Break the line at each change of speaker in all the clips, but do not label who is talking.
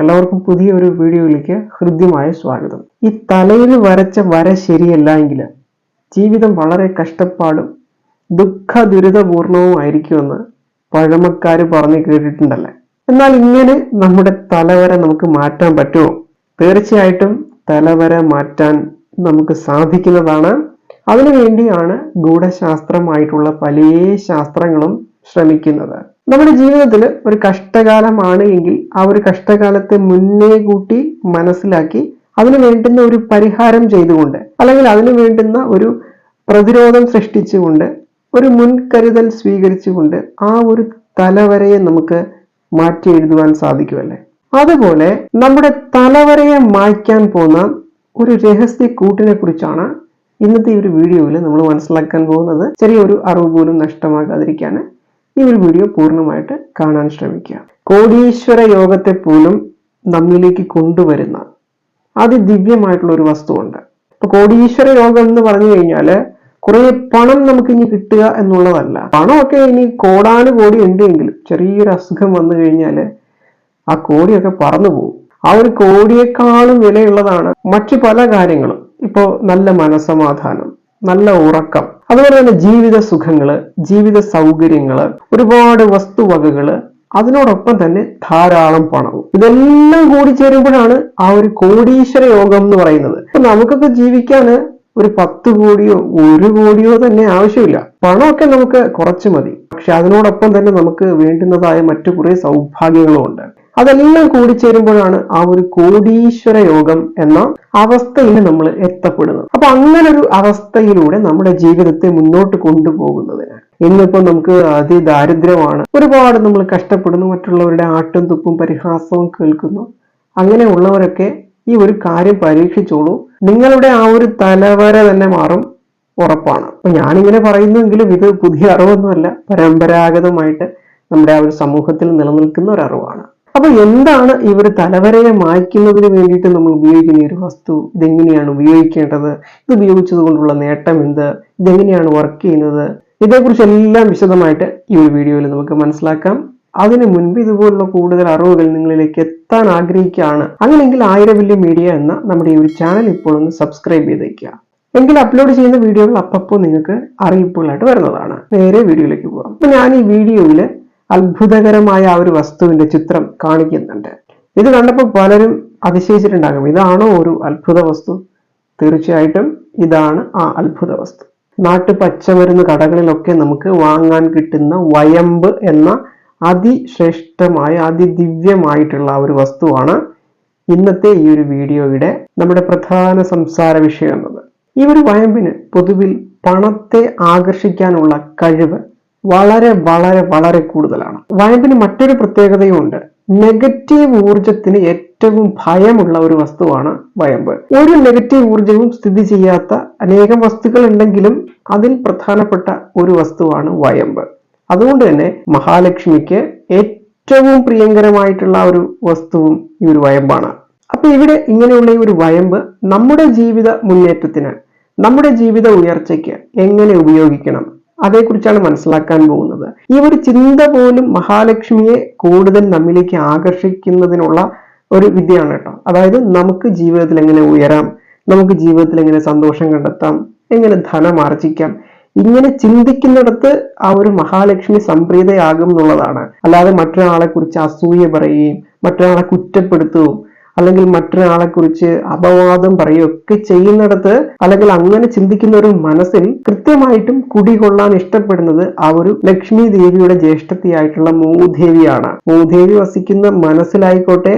എല്ലാവർക്കും പുതിയ ഒരു വീഡിയോയിലേക്ക് ഹൃദ്യമായ സ്വാഗതം. ഈ തലയിൽ വരച്ച വര ശരിയല്ല എങ്കിൽ ജീവിതം വളരെ കഷ്ടപ്പാടും ദുഃഖ ദുരിതപൂർണവുമായിരിക്കുമെന്ന് പഴമക്കാർ പറഞ്ഞു കേട്ടിട്ടുണ്ടല്ലേ? എന്നാൽ ഇങ്ങനെ നമ്മുടെ തലവര നമുക്ക് മാറ്റാൻ പറ്റുമോ? തീർച്ചയായിട്ടും തലവര മാറ്റാൻ നമുക്ക് സാധിക്കുന്നതാണ്. അതിനുവേണ്ടിയാണ് ഗൂഢശാസ്ത്രമായിട്ടുള്ള പല ശാസ്ത്രങ്ങളും ശ്രമിക്കുന്നത്. നമ്മുടെ ജീവിതത്തിൽ ഒരു കഷ്ടകാലമാണ് എങ്കിൽ ആ ഒരു കഷ്ടകാലത്തെ മുന്നേ കൂട്ടി മനസ്സിലാക്കി അതിന് വേണ്ടുന്ന ഒരു പരിഹാരം ചെയ്തുകൊണ്ട് അല്ലെങ്കിൽ അതിന് വേണ്ടുന്ന ഒരു പ്രതിരോധം സൃഷ്ടിച്ചുകൊണ്ട് ഒരു മുൻകരുതൽ സ്വീകരിച്ചുകൊണ്ട് ആ ഒരു തലവരയെ നമുക്ക് മാറ്റി എഴുതുവാൻ സാധിക്കുമല്ലേ അതുപോലെ നമ്മുടെ തലവരയെ മായ്ക്കാൻ പോകുന്ന ഒരു രഹസ്യ കൂട്ടിനെ കുറിച്ചാണ് ഇന്നത്തെ ഒരു വീഡിയോയിൽ നമ്മൾ മനസ്സിലാക്കാൻ പോകുന്നത്. ചെറിയൊരു അറിവ് പോലും നഷ്ടമാകാതിരിക്കാൻ ഈ ഒരു വീഡിയോ പൂർണമായിട്ട് കാണാൻ ശ്രമിക്കുക. കോടീശ്വര യോഗത്തെ പോലും നമ്മിലേക്ക് കൊണ്ടുവരുന്ന അതിദിവ്യമായിട്ടുള്ള ഒരു വസ്തുവുണ്ട്. ഇപ്പൊ കോടീശ്വര യോഗം എന്ന് പറഞ്ഞു കഴിഞ്ഞാൽ കുറെ പണം നമുക്ക് ഇനി കിട്ടുക എന്നുള്ളതല്ല. പണമൊക്കെ ഇനി കോടാനു കോടി ഉണ്ടെങ്കിലും ചെറിയൊരു അസുഖം വന്നു കഴിഞ്ഞാൽ ആ കോടിയൊക്കെ പറന്നു പോകും. ആ ഒരു കോടിയേക്കാളും വിലയുള്ളതാണ് മറ്റു പല കാര്യങ്ങളും. ഇപ്പോ നല്ല മനസമാധാനം നല്ല ഉറക്കം അതുപോലെ തന്നെ ജീവിത സുഖങ്ങൾ ജീവിത സൗകര്യങ്ങൾ ഒരുപാട് വസ്തുവകകൾ അതിനോടൊപ്പം തന്നെ ധാരാളം പണവും. ഇതെല്ലാം കൂടി ചേരുമ്പോഴാണ് ആ ഒരു കോടീശ്വര യോഗം എന്ന് പറയുന്നത്. അപ്പൊ നമുക്കൊക്കെ ജീവിക്കാന് ഒരു പത്ത് കോടിയോ ഒരു കോടിയോ തന്നെ ആവശ്യമില്ല. പണമൊക്കെ നമുക്ക് കുറച്ച് മതി. പക്ഷെ അതിനോടൊപ്പം തന്നെ നമുക്ക് വേണ്ടുന്നതായ മറ്റു കുറെ സൗഭാഗ്യങ്ങളും ഉണ്ട് അതെല്ലാം കൂടി ചേരുമ്പോഴാണ് ആ ഒരു കോടീശ്വര യോഗം എന്ന അവസ്ഥയിൽ നമ്മൾ എത്തപ്പെടുന്നത്. അപ്പൊ അങ്ങനെ ഒരു അവസ്ഥയിലൂടെ നമ്മുടെ ജീവിതത്തെ മുന്നോട്ട് കൊണ്ടുപോകുന്നതിനാണ് ഇന്നിപ്പോ നമുക്ക് അതിദാരിദ്ര്യമാണ്. ഒരുപാട് നമ്മൾ കഷ്ടപ്പെടുന്നു മറ്റുള്ളവരുടെ ആട്ടും തുപ്പും പരിഹാസവും കേൾക്കുന്നു. അങ്ങനെ ഉള്ളവരൊക്കെ ഈ ഒരു കാര്യം പരീക്ഷിച്ചോളൂ. നിങ്ങളുടെ ആ ഒരു തലവര തന്നെ മാറും ഉറപ്പാണ്. ഞാനിങ്ങനെ പറയുന്നെങ്കിലും ഇത് പുതിയ അറിവൊന്നുമല്ല. പരമ്പരാഗതമായിട്ട് നമ്മുടെ ആ ഒരു സമൂഹത്തിൽ നിലനിൽക്കുന്ന ഒരു അറിവാണ്. അപ്പൊ എന്താണ് ഇവർ തലവരയെ മായ്ക്കുന്നതിന് വേണ്ടിയിട്ട് നമ്മൾ ഉപയോഗിക്കുന്ന ഒരു വസ്തു? ഇതെങ്ങനെയാണ് ഉപയോഗിക്കേണ്ടത്? ഇത് ഉപയോഗിച്ചത് കൊണ്ടുള്ള നേട്ടം എന്ത്? ഇതെങ്ങനെയാണ് വർക്ക് ചെയ്യുന്നത്? ഇതേക്കുറിച്ച് എല്ലാം വിശദമായിട്ട് ഈ ഒരു വീഡിയോയിൽ നമുക്ക് മനസ്സിലാക്കാം. അതിനു മുൻപ് ഇതുപോലുള്ള കൂടുതൽ അറിവുകൾ നിങ്ങളിലേക്ക് എത്താൻ ആഗ്രഹിക്കുകയാണ്. അങ്ങനെയെങ്കിൽ വലിയ മീഡിയ എന്ന നമ്മുടെ ഈ ഒരു ചാനൽ ഇപ്പോൾ ഒന്ന് സബ്സ്ക്രൈബ് ചെയ്തേക്കുക. എങ്കിൽ അപ്ലോഡ് ചെയ്യുന്ന വീഡിയോകൾ അപ്പപ്പോൾ നിങ്ങൾക്ക് അറിയിപ്പുകളായിട്ട് വരുന്നതാണ്. നേരെ വീഡിയോയിലേക്ക് പോകാം. അപ്പൊ ഞാൻ ഈ വീഡിയോയിൽ അത്ഭുതകരമായ ആ ഒരു വസ്തുവിന്റെ ചിത്രം കാണിക്കുന്നുണ്ട്. ഇത് കണ്ടപ്പോൾ പലരും അതിശയിച്ചിട്ടുണ്ടാകും ഇതാണോ ഒരു അത്ഭുത വസ്തു? തീർച്ചയായിട്ടും ഇതാണ് ആ അത്ഭുത വസ്തു. നാട്ടു പച്ചമരുന്ന് കടകളിലൊക്കെ നമുക്ക് വാങ്ങാൻ കിട്ടുന്ന വയമ്പ് എന്ന അതിശ്രേഷ്ഠമായ അതിദിവ്യമായിട്ടുള്ള ഒരു വസ്തുവാണ് ഇന്നത്തെ ഈ ഒരു വീഡിയോയുടെ നമ്മുടെ പ്രധാന സംസാര വിഷയം എന്നത്. ഈ ഒരു വയമ്പിന് പൊതുവിൽ പണത്തെ ആകർഷിക്കാനുള്ള കഴിവ് വളരെ വളരെ വളരെ കൂടുതലാണ്. വയമ്പിന് മറ്റൊരു പ്രത്യേകതയുമുണ്ട് നെഗറ്റീവ് ഊർജത്തിന് ഏറ്റവും ഭയമുള്ള ഒരു വസ്തുവാണ് വയമ്പ്. ഒരു നെഗറ്റീവ് ഊർജവും സ്ഥിതി ചെയ്യാത്ത അനേകം വസ്തുക്കൾ ഉണ്ടെങ്കിലും അതിൽ പ്രധാനപ്പെട്ട ഒരു വസ്തുവാണ് വയമ്പ്. അതുകൊണ്ട് തന്നെ മഹാലക്ഷ്മിക്ക് ഏറ്റവും പ്രിയങ്കരമായിട്ടുള്ള ഒരു വസ്തുവും ഈ ഒരു വയമ്പാണ്. അപ്പൊ ഇവിടെ ഇങ്ങനെയുള്ള ഈ ഒരു വയമ്പ് നമ്മുടെ ജീവിത മുന്നേറ്റത്തിന് നമ്മുടെ ജീവിത ഉയർച്ചയ്ക്ക് എങ്ങനെ ഉപയോഗിക്കണം? അതേക്കുറിച്ചാണ് മനസ്സിലാക്കാൻ പോകുന്നത്. ഈ ഒരു ചിന്ത പോലും മഹാലക്ഷ്മിയെ കൂടുതൽ നമ്മിലേക്ക് ആകർഷിക്കുന്നതിനുള്ള ഒരു വിദ്യയാണ് കേട്ടോ. അതായത് നമുക്ക് ജീവിതത്തിൽ എങ്ങനെ ഉയരാം നമുക്ക് ജീവിതത്തിൽ എങ്ങനെ സന്തോഷം കണ്ടെത്താം എങ്ങനെ ധനം ആർജിക്കാം ഇങ്ങനെ ചിന്തിക്കുന്നിടത്ത് ആ ഒരു മഹാലക്ഷ്മി സംപ്രീതയാകും എന്നുള്ളതാണ്. അല്ലാതെ മറ്റൊരാളെ കുറിച്ച് അസൂയ പറയുകയും മറ്റൊരാളെ കുറ്റപ്പെടുത്തുകയും അല്ലെങ്കിൽ മറ്റൊരാളെ കുറിച്ച് അപവാദം പറയുകയൊക്കെ ചെയ്യുന്നിടത്ത് അല്ലെങ്കിൽ അങ്ങനെ ചിന്തിക്കുന്ന ഒരു മനസ്സിൽ കൃത്യമായിട്ടും കുടികൊള്ളാൻ ഇഷ്ടപ്പെടുന്നത് ആ ഒരു ലക്ഷ്മി ദേവിയുടെ ജ്യേഷ്ഠത്തിയായിട്ടുള്ള മൂദേവിയാണ്. മൂദേവി വസിക്കുന്ന മനസ്സിലായിക്കോട്ടെ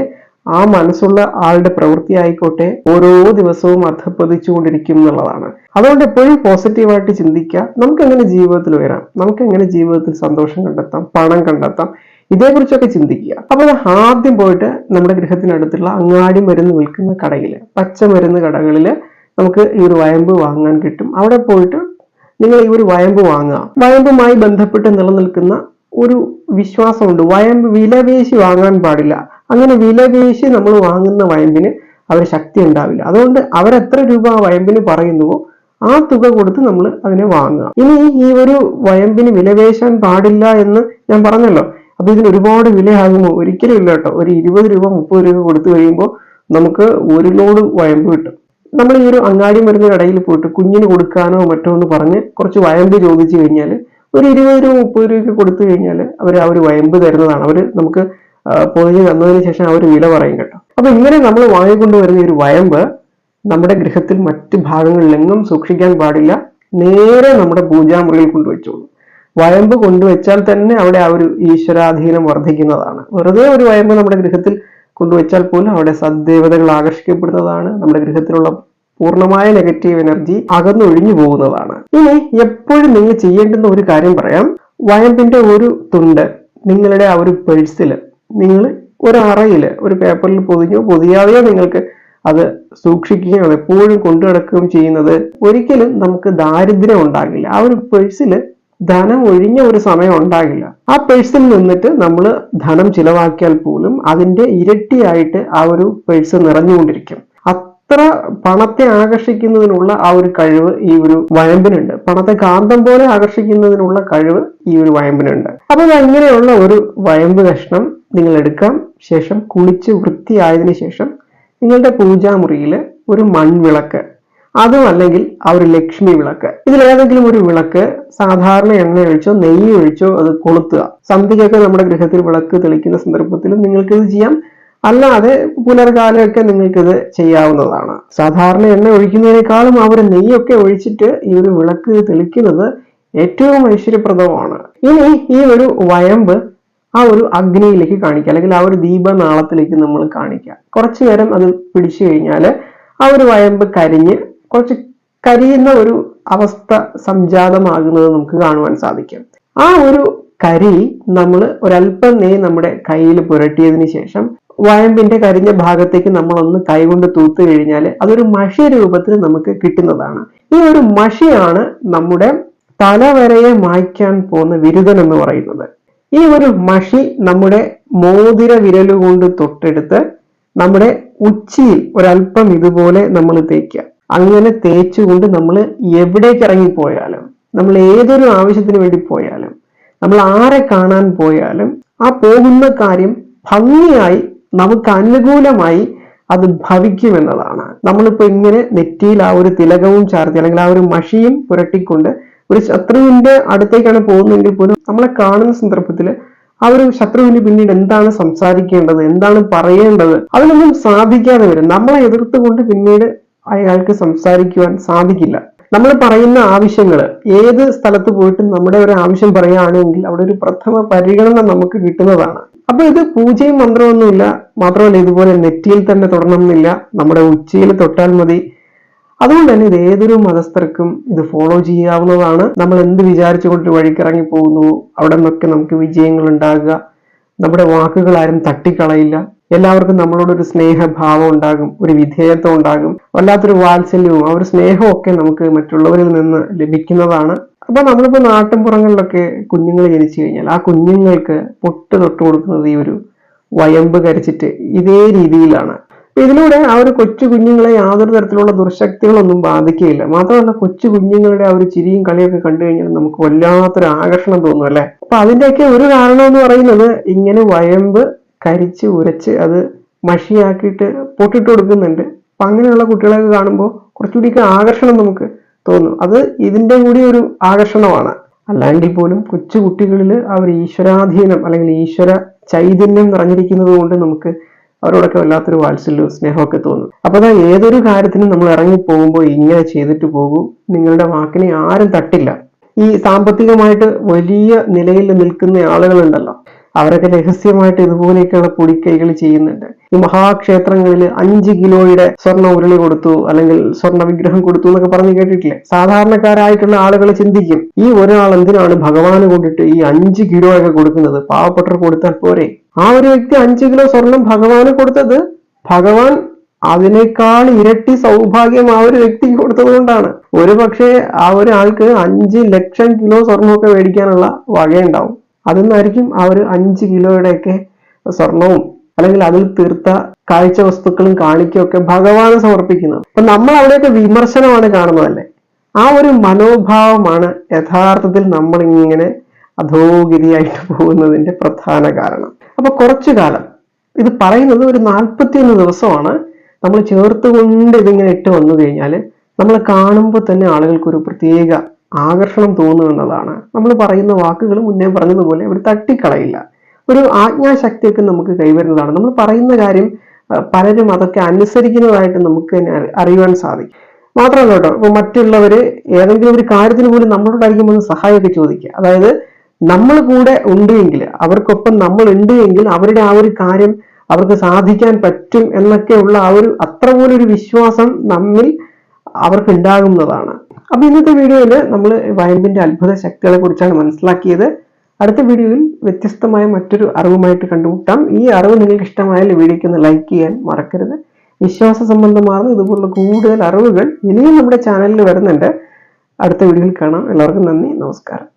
ആ മനസ്സുള്ള ആളുടെ പ്രവൃത്തി ആയിക്കോട്ടെ ഓരോ ദിവസവും അധപ്പതിച്ചുകൊണ്ടിരിക്കും എന്നുള്ളതാണ്. അതുകൊണ്ട് എപ്പോഴും പോസിറ്റീവായിട്ട് ചിന്തിക്കുക. നമുക്ക് എങ്ങനെ ജീവിതത്തിൽ വരാം? നമുക്ക് എങ്ങനെ ജീവിതത്തിൽ സന്തോഷം കണ്ടെത്താം? പണം കണ്ടെത്താം? ഇതേക്കുറിച്ചൊക്കെ ചിന്തിക്കുക. അപ്പോൾ ആദ്യം പോയിട്ട് നമ്മുടെ ഗൃഹത്തിനടുത്തുള്ള അങ്ങാടി മരുന്ന് വിൽക്കുന്ന കടയിൽ പച്ചമരുന്ന് കടകളിൽ നമുക്ക് ഈ ഒരു വയമ്പ് വാങ്ങാൻ കിട്ടും. അവിടെ പോയിട്ട് നിങ്ങൾ ഈ ഒരു വയമ്പ് വാങ്ങുക. വയമ്പുമായി ബന്ധപ്പെട്ട് നിലനിൽക്കുന്ന ഒരു വിശ്വാസമുണ്ട്. വയമ്പ് വിലപേശി വാങ്ങാൻ പാടില്ല. അങ്ങനെ വിലപേശി നമ്മൾ വാങ്ങുന്ന വയമ്പിന് അവർ ശക്തി ഉണ്ടാവില്ല. അതുകൊണ്ട് അവരെത്ര രൂപ ആ വയമ്പിന് പറയുന്നുവോ ആ തുക കൊടുത്ത് നമ്മൾ അതിനെ വാങ്ങുക. ഇനി ഈ ഒരു വയമ്പിന് വിലപേശാൻ പാടില്ല എന്ന് ഞാൻ പറഞ്ഞല്ലോ. അപ്പൊ ഇതിന് ഒരുപാട് വിലയാകുമോ? ഒരിക്കലും ഇല്ല കേട്ടോ. ഒരു ഇരുപത് രൂപ മുപ്പത് രൂപ കൊടുത്തു കഴിയുമ്പോൾ നമുക്ക് ഒരു ലോഡ് വയമ്പ് കിട്ടും. നമ്മൾ ഈ ഒരു അങ്ങാടി മരുന്ന് കടയിൽ പോയിട്ട് കുഞ്ഞിന് കൊടുക്കാനോ മറ്റോ എന്ന് പറഞ്ഞ് കുറച്ച് വയമ്പ് ചോദിച്ചു കഴിഞ്ഞാൽ ഒരു ഇരുപത് രൂപ മുപ്പത് രൂപയ്ക്ക് കൊടുത്തു കഴിഞ്ഞാൽ അവർ ആ ഒരു വയമ്പ് തരുന്നതാണ്. അവർ നമുക്ക് പൊതിഞ്ഞ് തന്നതിന് ശേഷം ആ ഒരു വില പറയും കേട്ടോ. അപ്പൊ ഇങ്ങനെ നമ്മൾ വാങ്ങിക്കൊണ്ടുവരുന്ന ഒരു വയമ്പ് നമ്മുടെ ഗൃഹത്തിൽ മറ്റ് ഭാഗങ്ങളിലെങ്ങും സൂക്ഷിക്കാൻ പാടില്ല. നേരെ നമ്മുടെ പൂജാമുറിയിൽ കൊണ്ടുവച്ചോളൂ. വയമ്പ് കൊണ്ടുവച്ചാൽ തന്നെ അവിടെ ആ ഒരു ഈശ്വരാധീനം വർദ്ധിക്കുന്നതാണ്. വെറുതെ ഒരു വയമ്പ് നമ്മുടെ ഗൃഹത്തിൽ കൊണ്ടുവച്ചാൽ പോലും അവിടെ സദ്ദേവതകൾ ആകർഷിക്കപ്പെടുന്നതാണ്. നമ്മുടെ ഗൃഹത്തിലുള്ള പൂർണമായ നെഗറ്റീവ് എനർജി അകന്നൊഴിഞ്ഞു പോകുന്നതാണ്. ഇനി എപ്പോഴും നിങ്ങൾ ചെയ്യേണ്ടുന്ന ഒരു കാര്യം പറയാം. വയമ്പിന്റെ ഒരു തുണ്ട് നിങ്ങളുടെ ആ ഒരു പേഴ്സിൽ നിങ്ങൾ ഒരു അറയിൽ ഒരു പേപ്പറിൽ പൊതിഞ്ഞോ പൊതിയാതെയോ നിങ്ങൾക്ക് അത് സൂക്ഷിക്കുകയും അത് എപ്പോഴും കൊണ്ടു നടക്കുകയും ചെയ്യുന്നത് ഒരിക്കലും നമുക്ക് ദാരിദ്ര്യം ഉണ്ടാകില്ല. ആ ഒരു പേഴ്സിൽ ധനം ഒഴിഞ്ഞ ഒരു സമയം ഉണ്ടാകില്ല. ആ പേഴ്സിൽ നിന്നിട്ട് നമ്മൾ ധനം ചിലവാക്കിയാൽ പോലും അതിന്റെ ഇരട്ടിയായിട്ട് ആ ഒരു പേഴ്സ് നിറഞ്ഞുകൊണ്ടിരിക്കും. അത്ര പണത്തെ ആകർഷിക്കുന്നതിനുള്ള ആ ഒരു കഴിവ് ഈ ഒരു വയമ്പിനുണ്ട്. പണത്തെ കാന്തം പോലെ ആകർഷിക്കുന്നതിനുള്ള കഴിവ് ഈ ഒരു വയമ്പിനുണ്ട്. അപ്പോൾ അങ്ങനെയുള്ള ഒരു വയമ്പ് കഷ്ണം നിങ്ങൾ എടുക്കാം. ശേഷം കുളിച്ച് വൃത്തിയായതിനു ശേഷം നിങ്ങളുടെ പൂജാമുറിയിൽ ഒരു മൺവിളക്ക് അതും അല്ലെങ്കിൽ ആ ഒരു ലക്ഷ്മി വിളക്ക്. ഇതിലേതെങ്കിലും ഒരു വിളക്ക് സാധാരണ എണ്ണ ഒഴിച്ചോ നെയ്യ് ഒഴിച്ചോ അത് കൊളുത്തുക. സന്ധ്യയ്ക്കൊക്കെ നമ്മുടെ ഗൃഹത്തിൽ വിളക്ക് തെളിക്കുന്ന സന്ദർഭത്തിൽ നിങ്ങൾക്ക് ഇത് ചെയ്യാം. അല്ലാതെ പുലർകാലമൊക്കെ നിങ്ങൾക്കിത് ചെയ്യാവുന്നതാണ്. സാധാരണ എണ്ണ ഒഴിക്കുന്നതിനേക്കാളും ആ ഒരു നെയ്യൊക്കെ ഒഴിച്ചിട്ട് ഈ ഒരു വിളക്ക് തെളിക്കുന്നത് ഏറ്റവും ഐശ്വര്യപ്രദമാണ്. ഇനി ഈ ഒരു വയമ്പ് ആ ഒരു അഗ്നിയിലേക്ക് കാണിക്കുക അല്ലെങ്കിൽ ആ ഒരു ദീപനാളത്തിലേക്ക് നമ്മൾ കാണിക്കുക. കുറച്ചു നേരം അത് പിടിച്ചു കഴിഞ്ഞാൽ ആ ഒരു വയമ്പ് കരിഞ്ഞ് കുറച്ച് കരിയുന്ന ഒരു അവസ്ഥ സംജാതമാകുന്നത് നമുക്ക് കാണുവാൻ സാധിക്കും. ആ ഒരു കരി നമ്മൾ ഒരല്പം നെയ് നമ്മുടെ കയ്യിൽ പുരട്ടിയതിന് ശേഷം വയമ്പിന്റെ കരിഞ്ഞ ഭാഗത്തേക്ക് നമ്മൾ ഒന്ന് കൈകൊണ്ട് തൂത്ത് കഴിഞ്ഞാൽ അതൊരു മഷി രൂപത്തിൽ നമുക്ക് കിട്ടുന്നതാണ്. ഈ ഒരു മഷിയാണ് നമ്മുടെ തലവരയെ മായ്ക്കാൻ പോകുന്ന വിരുദൻ എന്ന് പറയുന്നത്. ഈ ഒരു മഷി നമ്മുടെ മോതിര വിരലുകൊണ്ട് തൊട്ടെടുത്ത് നമ്മുടെ ഉച്ചിയിൽ ഒരല്പം ഇതുപോലെ നമ്മൾ തേക്കുക അങ്ങനെ തേച്ചുകൊണ്ട് നമ്മൾ എവിടേക്ക് ഇറങ്ങിപ്പോയാലും നമ്മൾ ഏതൊരു ആവശ്യത്തിന് വേണ്ടി പോയാലും നമ്മൾ ആരെ കാണാൻ പോയാലും ആ പോകുന്ന കാര്യം ഭംഗിയായി നമുക്ക് അനുകൂലമായി അത് ഭവിക്കുമെന്നതാണ് നമ്മളിപ്പോൾ ഇങ്ങനെ നെറ്റിയിൽ ആ ഒരു തിലകവും ചാർത്തി അല്ലെങ്കിൽ ആ ഒരു മഷിയും പുരട്ടിക്കൊണ്ട് ഒരു ശത്രുവിന്റെ അടുത്തേക്കാണ് പോകുന്നതെങ്കിൽ പോലും നമ്മളെ കാണുന്ന സന്ദർഭത്തിൽ ആ ഒരു ശത്രുവിന് പിന്നീട് എന്താണ് സംസാരിക്കേണ്ടത് എന്താണ് പറയേണ്ടത് അതിനൊന്നും സാധിക്കാതെ വരും. നമ്മളെ എതിർത്തുകൊണ്ട് പിന്നീട് അയാൾക്ക് സംസാരിക്കുവാൻ സാധിക്കില്ല. നമ്മൾ പറയുന്ന ആവശ്യങ്ങൾ ഏത് സ്ഥലത്ത് പോയിട്ട് നമ്മുടെ ഒരു ആവശ്യം പറയുകയാണെങ്കിൽ അവിടെ ഒരു പ്രഥമ പരിഗണന നമുക്ക് കിട്ടുന്നതാണ്. അപ്പൊ ഇത് പൂജയും മന്ത്രമൊന്നുമില്ല മാത്രമല്ല ഇതുപോലെ നെറ്റിയിൽ തന്നെ തൊടണമെന്നില്ല നമ്മുടെ ഉച്ചയിൽ തൊട്ടാൽ മതി. അതുകൊണ്ട് തന്നെ ഇത് ഏതൊരു മതസ്ഥർക്കും ഇത് ഫോളോ ചെയ്യാവുന്നതാണ്. നമ്മൾ എന്ത് വിചാരിച്ചുകൊണ്ട് വഴിക്കിറങ്ങി പോകുന്നു അവിടെ നിന്നൊക്കെ നമുക്ക് വിജയങ്ങൾ ഉണ്ടാകുക. നമ്മുടെ വാക്കുകൾ ആരും തട്ടിക്കളയില്ല. എല്ലാവർക്കും നമ്മളോടൊരു സ്നേഹഭാവം ഉണ്ടാകും ഒരു വിധേയത്വം ഉണ്ടാകും വല്ലാത്തൊരു വാത്സല്യവും ആ ഒരു സ്നേഹവും ഒക്കെ നമുക്ക് മറ്റുള്ളവരിൽ നിന്ന് ലഭിക്കുന്നതാണ്. അപ്പൊ നമ്മളിപ്പോ നാട്ടിൻപുറങ്ങളിലൊക്കെ കുഞ്ഞുങ്ങൾ ജനിച്ചു കഴിഞ്ഞാൽ ആ കുഞ്ഞുങ്ങൾക്ക് പൊട്ട് തൊട്ട് കൊടുക്കുന്നത് ഈ ഒരു വയമ്പ് കരച്ചിട്ട് ഇതേ രീതിയിലാണ്. ഇതിലൂടെ ആ ഒരു കൊച്ചു കുഞ്ഞുങ്ങളെ യാതൊരു തരത്തിലുള്ള ദുർശക്തികളൊന്നും ബാധിക്കുകയില്ല. മാത്രമല്ല കൊച്ചു കുഞ്ഞുങ്ങളുടെ ആ ഒരു ചിരിയും കളിയൊക്കെ കണ്ടു കഴിഞ്ഞാൽ നമുക്ക് വല്ലാത്തൊരു ആകർഷണം തോന്നും അല്ലെ? അപ്പൊ അതിന്റെയൊക്കെ ഒരു കാരണം എന്ന് പറയുന്നത് ഇങ്ങനെ വയമ്പ് കരിച്ച് ഉരച്ച് അത് മഷിയാക്കിയിട്ട് പൊട്ടിട്ട് കൊടുക്കുന്നുണ്ട്. അപ്പം അങ്ങനെയുള്ള കുട്ടികളെയൊക്കെ കാണുമ്പോൾ കുറച്ചുകൂടിയൊക്കെ ആകർഷണം നമുക്ക് തോന്നും. അത് ഇതിന്റെ കൂടി ഒരു ആകർഷണമാണ്. അല്ലാണ്ടിൽ പോലും കൊച്ചു കുട്ടികളിൽ അവർ ഈശ്വരാധീനം അല്ലെങ്കിൽ ഈശ്വര ചൈതന്യം നിറഞ്ഞിരിക്കുന്നത് കൊണ്ട് നമുക്ക് അവരോടൊക്കെ വല്ലാത്തൊരു വാത്സല്യവും സ്നേഹമൊക്കെ തോന്നും. അപ്പോൾ അതാ ഏതൊരു കാര്യത്തിനും നമ്മൾ ഇറങ്ങി പോകുമ്പോൾ ഇങ്ങനെ ചെയ്തിട്ട് പോകും. നിങ്ങളുടെ വാക്കിനെ ആരും തട്ടില്ല. ഈ സാമ്പത്തികമായിട്ട് വലിയ നിലയിൽ നിൽക്കുന്ന ആളുകളുണ്ടല്ലോ. അവരൊക്കെ രഹസ്യമായിട്ട് ഇതുപോലെയൊക്കെയുള്ള പൊടിക്കൈകൾ ചെയ്യുന്നുണ്ട്. ഈ മഹാക്ഷേത്രങ്ങളിൽ അഞ്ച് കിലോയുടെ സ്വർണ ഉരുളി കൊടുത്തു അല്ലെങ്കിൽ സ്വർണ വിഗ്രഹം കൊടുത്തു എന്നൊക്കെ പറഞ്ഞു കേട്ടിട്ടില്ലേ? സാധാരണക്കാരായിട്ടുള്ള ആളുകൾ ചിന്തിക്കും ഈ ഒരാൾ എന്തിനാണ് ഭഗവാന് കൊണ്ടിട്ട് ഈ അഞ്ച് കിലോ ഒക്കെ കൊടുക്കുന്നത്? പാവപ്പെട്ടർ കൊടുത്താൽ പോരെ? ആ ഒരു വ്യക്തി അഞ്ച് കിലോ സ്വർണം ഭഗവാന് കൊടുത്തത് ഭഗവാൻ അതിനേക്കാൾ ഇരട്ടി സൗഭാഗ്യം ആ ഒരു വ്യക്തിക്ക് കൊടുത്തത് കൊണ്ടാണ്. ഒരു പക്ഷേ ആ ഒരാൾക്ക് അഞ്ച് ലക്ഷം കിലോ സ്വർണമൊക്കെ മേടിക്കാനുള്ള വകയുണ്ടാവും. അതിന്നായിരിക്കും ആ ഒരു അഞ്ച് കിലോയുടെയൊക്കെ സ്വർണവും അല്ലെങ്കിൽ അതിൽ തീർത്ത കാഴ്ച വസ്തുക്കളും കാണിക്കുകയൊക്കെ ഭഗവാന് സമർപ്പിക്കുന്നത്. അപ്പൊ നമ്മൾ അവിടെയൊക്കെ വിമർശനമാണ് കാണുന്നതല്ലേ? ആ ഒരു മനോഭാവമാണ് യഥാർത്ഥത്തിൽ നമ്മൾ ഇങ്ങനെ അധോഗതിയായിട്ട് പോകുന്നതിന്റെ പ്രധാന കാരണം. അപ്പൊ കുറച്ചു കാലം ഇത് പറയുന്നത് ഒരു നാൽപ്പത്തിയൊന്ന് ദിവസമാണ് നമ്മൾ ചേർത്തുകൊണ്ട് ഇതിങ്ങനെ ഇട്ട് വന്നു കഴിഞ്ഞാൽ നമ്മൾ കാണുമ്പോൾ തന്നെ ആളുകൾക്ക് ഒരു പ്രത്യേക ആകർഷണം തോന്നുമെന്നതാണ്. നമ്മൾ പറയുന്ന വാക്കുകൾ മുന്നേ പറഞ്ഞതുപോലെ അവർ തട്ടിക്കളയില്ല. ഒരു ആജ്ഞാശക്തിയൊക്കെ നമുക്ക് കൈവരുന്നതാണ്. നമ്മൾ പറയുന്ന കാര്യം പലരും അതൊക്കെ അനുസരിക്കുന്നതായിട്ട് നമുക്ക് തന്നെ അറിയുവാൻ സാധിക്കും. മാത്രമല്ല കേട്ടോ ഇപ്പൊ മറ്റുള്ളവർ ഏതെങ്കിലും ഒരു കാര്യത്തിന് പോലും നമ്മളോടായിരിക്കും ഒന്ന് സഹായമൊക്കെ ചോദിക്കുക. അതായത് നമ്മൾ കൂടെ ഉണ്ട് എങ്കിൽ അവർക്കൊപ്പം നമ്മൾ ഉണ്ട് എങ്കിൽ അവരുടെ ആ ഒരു കാര്യം അവർക്ക് സാധിക്കാൻ പറ്റും എന്നൊക്കെയുള്ള ആ ഒരു അത്ര പോലൊരു വിശ്വാസം നമ്മിൽ അവർക്ക് ഉണ്ടാകുന്നതാണ്. അപ്പൊ ഇന്നത്തെ വീഡിയോയിൽ നമ്മൾ വയമ്പിന്റെ അത്ഭുത ശക്തികളെ കുറിച്ചാണ് മനസ്സിലാക്കിയത്. അടുത്ത വീഡിയോയിൽ വ്യത്യസ്തമായ മറ്റൊരു അറിവുമായിട്ട് കണ്ടുമുട്ടാം. ഈ അറിവ് നിങ്ങൾക്ക് ഇഷ്ടമായാൽ വീഡിയോക്ക് ഒന്ന് ലൈക്ക് ചെയ്യാൻ മറക്കരുത്. വിശ്വാസ സംബന്ധമാർന്ന ഇതുപോലുള്ള കൂടുതൽ അറിവുകൾ ഇനിയും നമ്മുടെ ചാനലിൽ വരുന്നുണ്ട്. അടുത്ത വീഡിയോയിൽ കാണാം. എല്ലാവർക്കും നന്ദി. നമസ്കാരം.